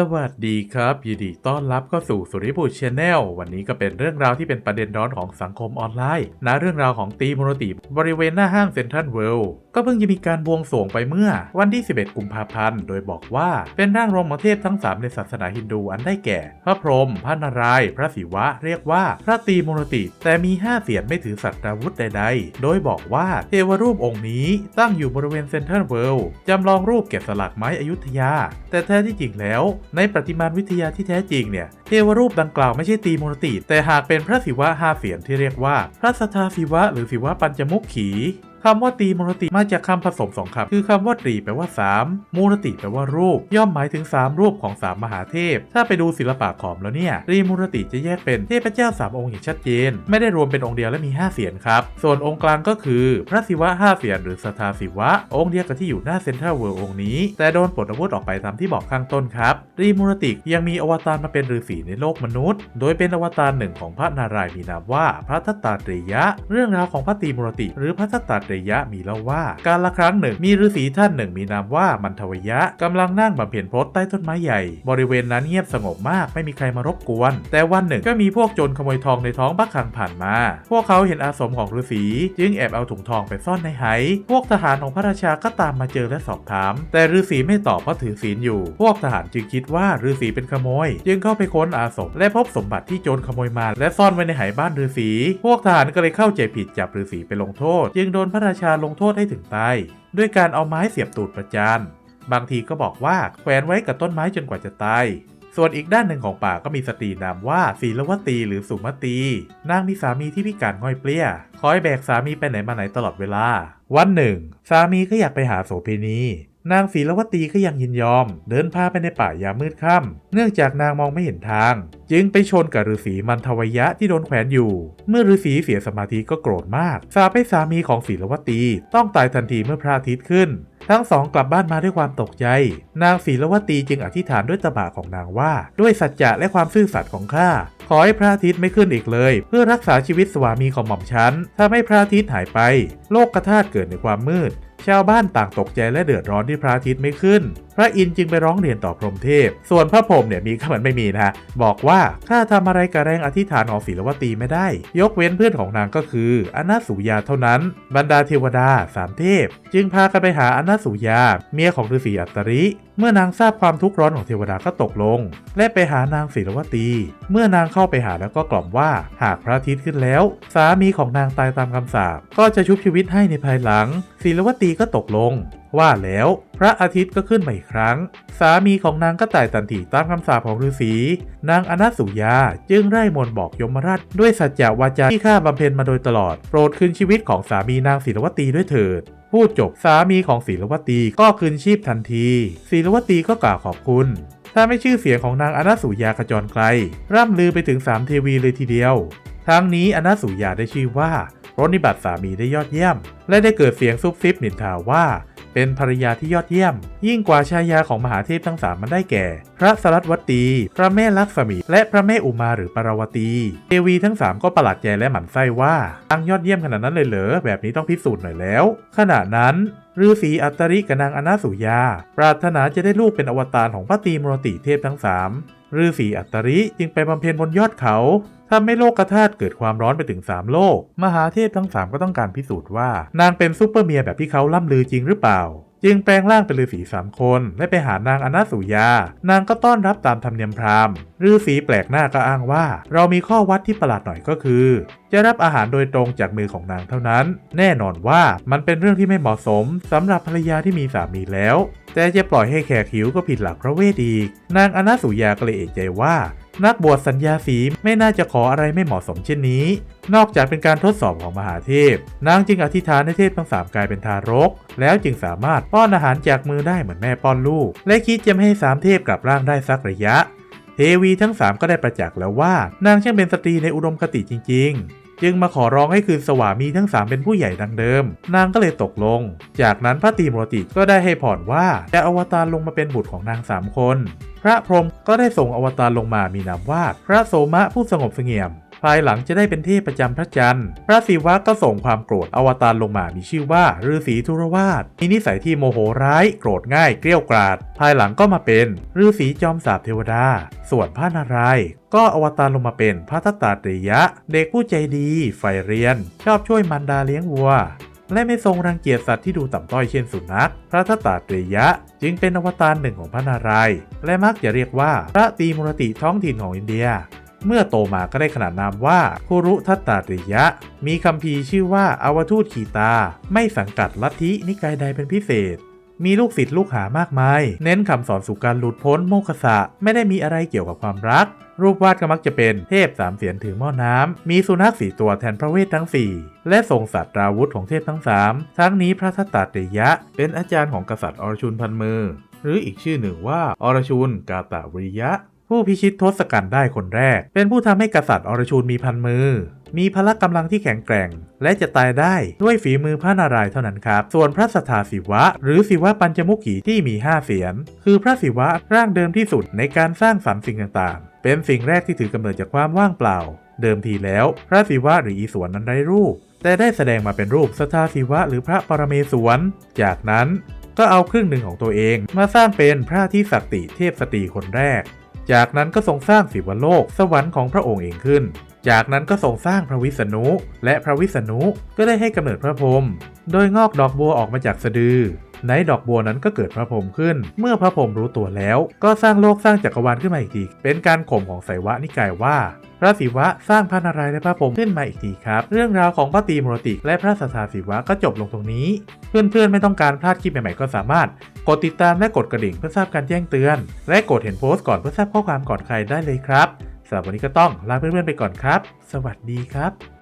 สวัสดีครับ ยินดีต้อนรับเข้าสู่สุริบุตรชาแนลวันนี้ก็เป็นเรื่องราวที่เป็นประเด็นร้อนของสังคมออนไลน์นะเรื่องราวของตีโมโนติบริเวณหน้าห้างเซ็นทรัลเวิลด์ก็เพิ่งจะมีการบวงสรวงไปเมื่อวันที่ 11 กุมภาพันธ์ โดยบอกว่าเป็นร่างทรงของเทพทั้ง 3 ในศาสนาฮินดูอันได้แก่ พระพรหมพระนารายณ์พระศิวะเรียกว่าพระตีโมโนติ แต่มี 5 เสียนไม่ถือสัตราวุธใดๆ โดยบอกว่าเทวรูปองค์นี้ตั้งอยู่บริเวณเซ็นทรัลเวิลด์จำลองรูปแกะสลักไม้อยุธยา แต่แท้ที่จริงแล้วในประติมาวิทยาที่แท้จริงเนี่ยเทวรูปดังกล่าวไม่ใช่ตีโมโนติ แต่หากเป็นพระศิวะห้าเสียนที่เรียกว่า พระสทาศิวะหรือศิวะปัญจมุขขี คำว่าตีมโนติมาจากคำผสมสองคำคือคำว่าตรีแปลว่า 3มโนติแปลว่ารูป ย่อมหมายถึง 3 รูปของ 3 มหาเทพ ถ้าไปดูศิลปะขอมแล้วเนี่ยตรีมโนติจะแยกเป็นเทพเจ้า 3 องค์อย่างชัดเจน ไม่ได้รวมเป็นองค์เดียวและมี 5 เสียนครับ ส่วนองค์กลางก็คือ พระศิวะ 5 เสียนหรือสทาศิวะ องค์เดียวกับที่อยู่หน้าเซ็นทรัลเวิลด์องค์นี้ แต่โดนปลดอาวุธออกไปตามที่บอกข้างต้นครับตรีมโนติยังมีอวตารมาเป็นฤาษีในโลกมนุษย์ โดยเป็นอวตารหนึ่งของพระนารายณ์มีนามว่าพระทัตตาตรียะ เรื่องราวของพระตรีมโนติ หรือพระทัตตาตรียะมีเล่าว่า การละครั้งหนึ่งมีฤาษีท่านหนึ่งมีนามว่ามันทวยะกำลังนั่งบำเพ็ญพรตใต้ต้นไม้ใหญ่ บริเวณนั้นเงียบสงบมากไม่มีใครมารบกวน แต่วันหนึ่งก็มีพวกโจรขโมยทองในท้องพระคลังผ่านมา พวกเขาเห็นอาสมของฤาษีจึงแอบเอาถุงทองไปซ่อนในไหพวกทหารของพระราชาก็ตามมาเจอและสอบถาม แต่ฤาษีไม่ตอบเพราะถือศีลอยู่ พวกทหารจึงคิดว่าฤาษีเป็นขโมย จึงเข้าไปค้นอาสมและพบสมบัติที่โจรขโมยมาและซ่อนไว้ในไหบ้านฤาษีพวกทหารก็เลยเข้าใจผิดจับฤาษีไปลงโทษ จึงโดนระราชาลงโทษให้ถึงตายด้วยการเอาไม้เสียบตูดประจานบางทีก็บอกว่าแขวนไว้กับต้นไม้จนกว่าจะตาย ส่วนอีกด้านหนึ่งของป่าก็มีสตรีนามว่าศีลวตีหรือสุมตี นางมีสามีที่พิการง่อยเปลี้ย คอยแบกสามีไปไหนมาไหนตลอดเวลา วันหนึ่ง สามีก็อยากไปหาโสเพณี นางศีลวตีก็ยังยินยอม เดินพาไปในป่ายามมืดค่ำเนื่องจากนางมองไม่เห็นทาง จึงไปชนกับฤาษีมันทวยะที่โดนแขวนอยู่ เมื่อฤาษีเสียสมาธิก็โกรธมากสาปให้สามีของศีลวตีต้องตายทันทีเมื่อพระอาทิตย์ขึ้น ทั้งสองกลับบ้านมาด้วยความตกใจ นางศีลวตีจึงอธิษฐานด้วยตบะของนางว่า ด้วยสัจจะและความซื่อสัตย์ของข้าขอให้พระอาทิตย์ไม่ขึ้นอีกเลย เพื่อรักษาชีวิตสวามีของหม่อมฉันถ้าไม่พระอาทิตย์หายไป โลกกระทาดเกิดในความมืด ชาวบ้านต่างตกใจและเดือดร้อนที่พระอาทิตย์ไม่ขึ้น พระอินทร์จึงไปร้องเรียนต่อพรหมเทพ ส่วนพระพรหมเนี่ยมีก็เหมือนไม่มีนะฮะบอกว่าข้าทำอะไรกับแรงอธิษฐานของศีลวตีไม่ได้ ยกเว้นเพื่อนของนางก็คืออนาสุยาเท่านั้น บรรดาเทวดาสามเทพ จึงพากันไปหาอนาสุยา เมียของฤาษีอัตตริ เมื่อนางทราบความทุกข์ร้อนของเทวดาก็ตกลง และไปหานางศีลวตี เมื่อนางเข้าไปหาแล้วก็กล่อมว่า หากพระอาทิตย์ขึ้นแล้ว สามีของนางตายตามคำสาปก็จะชุบชีวิตให้ในภายหลังศีลวตีก็ตกลง ว่าแล้วพระอาทิตย์ก็ขึ้นมาอีกครั้ง สามีของนางก็ตายตันทีตามคำสาปของฤาษี นางอนาสุยาจึงไร้มนบอกยมราชด้วยสัจจะวาจาที่ข้าบำเพ็ญมาโดยตลอด โปรดคืนชีวิตของสามีนางศีลวตีด้วยเถิดพูดจบสามีของศีลวตีก็คืนชีพทันทีศีลวตีก็กล่าวขอบคุณ ถ้าไม่ชื่อเสียงของนางอนาสุยาขจรไกล ร่ำลือไปถึงสามเทวีเลยทีเดียว ทั้งนี้อนาสุยาได้ชื่อว่า ปรนนิบัติสามีได้ยอดเยี่ยม และได้เกิดเสียงซุบซิบนินทาว่า เป็นภรรยาที่ยอดเยี่ยม ยิ่งกว่าชายาของมหาเทพทั้งสามมันได้แก่ พระสรัตวตี พระแม่ลักษมี และพระแม่อุมาหรือปารวตีเทวีทั้งสามก็ประหลาดใจและหมั่นไส้ว่าอังยอดเยี่ยมขนาดนั้นเลยเหรอแบบนี้ต้องพิสูจน์หน่อยแล้ว ขณะนั้นฤาษีอัตตริกนางอนาสุยา ปรารถนาจะได้ลูกเป็นอวตารของพระตีมรติเทพทั้งสาม ฤาษีอัตริจึงไปบำเพ็ญบนยอดเขาทำให้โลกธาตุเกิดความร้อนไปถึง 3 โลก มหาเทพทั้ง 3 ก็ต้องการพิสูจน์ว่า นางเป็นซูเปอร์เมียแบบที่เขาล่ำลือจริงหรือเปล่า จึงแปลงร่างเป็นฤาษีสามคนและไปหานางอนาสุยา นางก็ต้อนรับตามธรรมเนียมพราหมณ์ฤาษีแปลกหน้าก็อ้างว่า เรามีข้อวัดที่ประหลาดหน่อยก็คือ จะรับอาหารโดยตรงจากมือของนางเท่านั้น แน่นอนว่ามันเป็นเรื่องที่ไม่เหมาะสมสำหรับภรรยาที่มีสามีแล้ว แต่จะปล่อยให้แขกหิวก็ผิดหลักพระเวทอีก นางอนาสุยาก็เลยเอกใจว่า นักบวชสัญญาสีไม่น่าจะขออะไรไม่เหมาะสมเช่นนี้ นอกจากเป็นการทดสอบของมหาเทพ นางจึงอธิษฐานให้เทพทั้งสามกลายเป็นทารก แล้วจึงสามารถป้อนอาหารจากมือได้เหมือนแม่ป้อนลูก และคิดจะไม่ให้สามเทพกลับร่างได้สักระยะ เทวีทั้งสามก็ได้ประจักษ์แล้วว่านางช่างเป็นสตรีในอุดมคติจริง ๆ จึงมาขอร้องให้คืนสวามีทั้งสามเป็นผู้ใหญ่ดังเดิม นางก็เลยตกลง จากนั้นพระตีมรติก็ได้ให้ผ่อนว่าจะอวตารลงมาเป็นบุตรของนางสามคน พระพรหมก็ได้ส่งอวตารลงมามีนามว่าพระโสมะผู้สงบเสงี่ยม ภายหลังจะได้เป็นเทพประจำพระจันทร์ พระศิวะก็ส่งความโกรธอวตารลงมามีชื่อว่าฤาษีธุรวาสมีนิสัยที่โมโหร้าย โกรธง่ายเกลี้ยวกราด ภายหลังก็มาเป็นฤาษีจอมสาบเทวดา ส่วนพระนารายณ์ก็อวตารลงมาเป็นพระทัตตาตริยะ เด็กผู้ใจดีใฝ่เรียน ชอบช่วยมันดาเลี้ยงวัวและไม่ทรงรังเกียจสัตว์ที่ดูต่ำต้อยเช่นสุนัข พระทัตตาตริยะ จึงเป็นอวตารหนึ่งของพระนารายณ์และมักจะเรียกว่าพระตีมุรติท้องถิ่นของอินเดีย เมื่อโตมาก็ได้ขนานนามว่าคุรุทัตตาตริยะ มีคำพีชื่อว่าอาวทูตขีตา ไม่สังกัดลัทธินิกายใดเป็นพิเศษ มีลูกศิษย์ลูกหามากมาย เน้นคำสอนสู่การหลุดพ้นโมฆะสะไม่ได้มีอะไรเกี่ยวกับความรัก รูปวาดก็มักจะเป็นเทพสามเสียนถือหม้อน้ำ มีสุนัขสี่ตัวแทนพระเวททั้ง4และทรงสัตว์ราวุธของเทพทั้ง3ทั้งนี้พระทัตตาตริยะ เป็นอาจารย์ของกษัตริย์อรชุนพันมือ หรืออีกชื่อหนึ่งว่าอรชุนกาตาวริยะ ผู้พิชิตทศกัณฐ์ได้คนแรก เป็นผู้ทำให้กษัตริย์อรชุนมีพันมือ มีพละกำลังที่แข็งแกร่ง และจะตายได้ด้วยฝีมือพระนารายณ์เท่านั้นครับ ส่วนพระสถาศิวะ หรือศิวะปัญจมุขีที่มี 5 เสียน คือพระศิวะร่างเดิมที่สุดในการสร้างสรรค์สิ่งต่างๆ เป็นสิ่งแรกที่ถือกำเนิดจากความว่างเปล่า เดิมทีแล้ว พระศิวะหรืออีสวนนั้นไร้รูป แต่ได้แสดงมาเป็นรูปสถาศิวะหรือพระปรเมศวร จากนั้นก็เอาครึ่งหนึ่งของตัวเองมาสร้างเป็นพระที่สัตติเทพสตรีคนแรก จากนั้นก็ทรงสร้างสิวโลก สวรรค์ของพระองค์เองขึ้น จากนั้นก็ทรงสร้างพระวิษณุ และพระวิษณุก็ได้ให้กำเนิดพระพรหมโดยงอกดอกบัวออกมาจากสะดือ ในดอกบัวนั้นก็เกิดพระพรหมขึ้น เมื่อพระพรหมรู้ตัวแล้ว ก็สร้างโลกสร้างจักรวาลขึ้นมาอีกที เป็นการข่มของไสยวะนิกายว่าพระศิวะสร้างพระนารายณ์และพระพรหมขึ้นมาอีกทีครับ เรื่องราวของพระตีมรติ และพระสัทธาศิวะก็จบลงตรงนี้ เพื่อนๆไม่ต้องการพลาดคลิปใหม่ๆ ก็สามารถ กดติดตามและกดกระดิ่งเพื่อทราบการแจ้งเตือน และกดเห็นโพสต์ก่อนเพื่อทราบข้อความก่อนใครได้เลยครับสำหรับวันนี้ก็ต้องลาเพื่อนๆไปก่อนครับ สวัสดีครับ